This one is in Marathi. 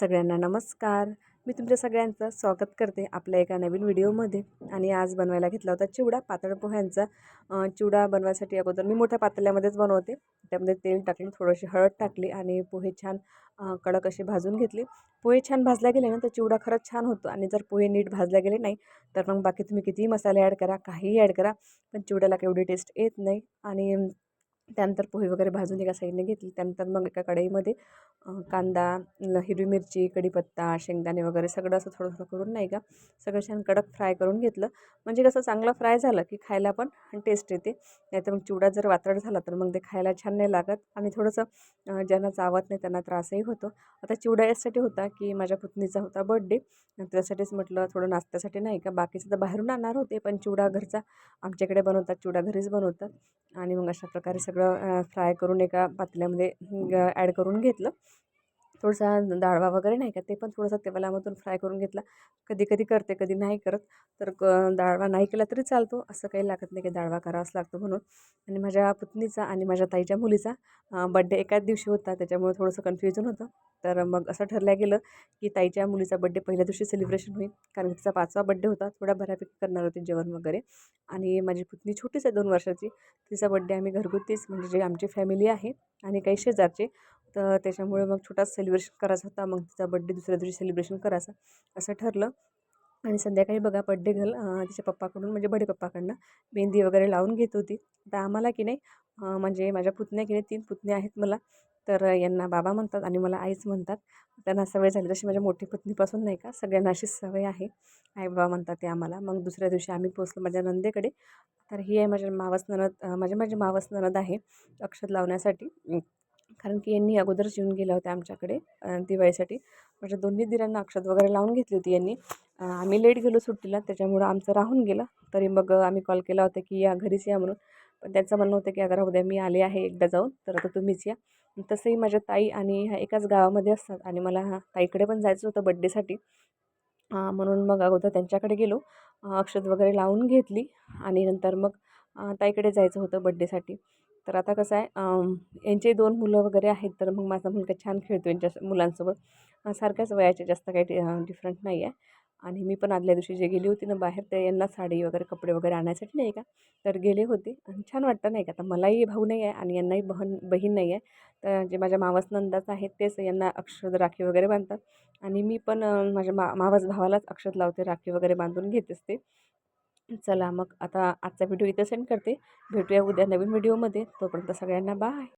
सगळ्यांना नमस्कार. मी तुमच्या सगळ्यांचं स्वागत करते आपल्या एका नवीन व्हिडिओमध्ये. आणि आज बनवायला घेतला होता चिवडा पातळ पोह्यांचा. चिवडा बनवायसाठी अगोदर मी मोठ्या पातळ्यामध्येच बनवते. त्यामध्ये तेल टाकले थोडीशी हळद टाकली आणि पोहे छान कडक असे भाजून घेतले. पोहे छान भाजल्या गेले ना तर चिवडा खरंच छान होतो. आणि जर पोहे नीट भाजल्या गेले नाही तर मग बाकी तुम्ही कितीही मसाले ॲड करा काहीही ॲड करा पण चिवड्याला केवढी टेस्ट येत नाही. आणि त्यानंतर पोहे वगैरे भाजून एका साईडने घेतली. त्यानंतर मग एका कढईमध्ये कांदा हिरवी मिरची कढीपत्ता शेंगदाणे वगैरे सगळं असं थोडं थोडं करून नाही का सगळं छान कडक फ्राय करून घेतलं. म्हणजे कसं चांगलं फ्राय झालं की खायला पण टेस्ट येते. नाहीतर मग चिवडा जर वातड झाला तर मग ते खायला छान नाही लागत आणि थोडंसं ज्यांना चावत नाही त्यांना त्रासही होतो. आता चिवडा यासाठी होता की माझ्या पुतणीचा होता बड्डे त्यासाठीच म्हटलं थोडं नाश्त्यासाठी नाही का बाकीचं तर बाहेरून आणणार होते. पण चिवडा घरचा आमच्याकडे बनवतात चिवडा घरीच बनवतात. आणि मग अशा प्रकारे सगळं फ्राय करून एका पातेल्यामध्ये ॲड करून घेतलं. थोडासा डाळवा वगैरे नाही का ते पण थोडंसं तेलामधून फ्राय करून घेतला. कधी कधी करते कधी नाही करत. तर क डाळवा नाही केला तरी चालतो. असं काही लागत नाही की डाळवा करावाच लागतो म्हणून. आणि माझ्या पुतणीचा आणि माझ्या ताईच्या मुलीचा बड्डे एकाच दिवशी होता. त्याच्यामुळे थोडंसं कन्फ्युजन होतं. तर मग असं ठरलं गेलं की ताईच्या मुलीचा बड्डे पहिल्या दिवशी सेलिब्रेशन होईल. कारण तिचा पाचवा बड्डे होता. थोडा बऱ्यापैकी करणार होते जेवण वगैरे. आणि माझी पुतणी छोटीच आहे दोन वर्षाची. तिचा बड्डे आम्ही घरगुतीच म्हणजे जे आमची फॅमिली आहे आणि काही शेजारचे तर त्याच्यामुळे मग छोटाच सेलिब्रेशन करायचा होता. मग तिचा बड्डे दुसऱ्या दिवशी सेलिब्रेशन करायचं असं ठरलं. आणि संध्याकाळी बघा बड्डे घाल तिच्या पप्पाकडून म्हणजे बडे पप्पाकडनं मेहंदी वगैरे लावून घेत होती. तर आम्हाला की नाही म्हणजे माझ्या पुतण्या की नाही तीन पुतण्या आहेत मला. तर यांना बाबा म्हणतात आणि मला आईच म्हणतात. त्यांना सवय झाली तशी माझ्या मोठी पत्नीपासून नाही का सगळ्यांना अशीच सवय आहे. आई बाबा म्हणतात ते आम्हाला. मग दुसऱ्या दिवशी आम्ही पोचलो माझ्या नंदेकडे. तर ही आहे माझ्या मावस ननद अं, माझ्या माझी मावस ननद आहे अक्षत लावण्यासाठी. कारण की यांनी अगोदरच येऊन गेल्या होत्या आमच्याकडे दिवाळीसाठी. माझ्या दोन्ही दिरांना अक्षत वगैरे लावून घेतली होती यांनी. आम्ही लेट गेलो सुट्टीला त्याच्यामुळं आमचं राहून गेलं. तरी मग आम्ही कॉल केला होता की या घरीच या म्हणून. पण त्यांचं म्हणणं होतं की आता उद्या मी आले आहे एकदा जाऊन तर आता तुम्हीच या. तसंही माझ्या ताई आणि ह्या एकाच गावामध्ये असतात आणि मला हा ताईकडे पण जायचं होतं बड्डेसाठी. म्हणून मग अगोदर त्यांच्याकडे गेलो अक्षत वगैरे लावून घेतली आणि नंतर मग ताईकडे जायचं होतं बड्डेसाठी. तर आता कसं आहे यांचे दोन मुलं वगैरे आहेत तर मग माझा मुलगा छान खेळतो यांच्या मुलांसोबत. सारख्याच वयाचे जास्त काही डिफरंट नाही आहे. आणि मी पण आदल्या दिवशी जे गेली होती ना बाहेर ते यांना साडी वगैरे कपडे वगैरे आणायसाठी नाही का तर गेले होते. आणि छान वाटतं नाही का आता मलाही भाऊ नाही आहे आणि यांनाही बहन बहीण नाही आहे. तर जे माझ्या मावस नंदाच आहेत तेच यांना अक्षर राखी वगैरे बांधतात. आणि मी पण माझ्या मा मावस भावालाच अक्षद लावते राखी वगैरे बांधून घेत असते चला मग आता आजचा व्हिडिओ इथं सेंड करते. भेटूया उद्या नवीन व्हिडिओमध्ये. तोपर्यंत सगळ्यांना बाय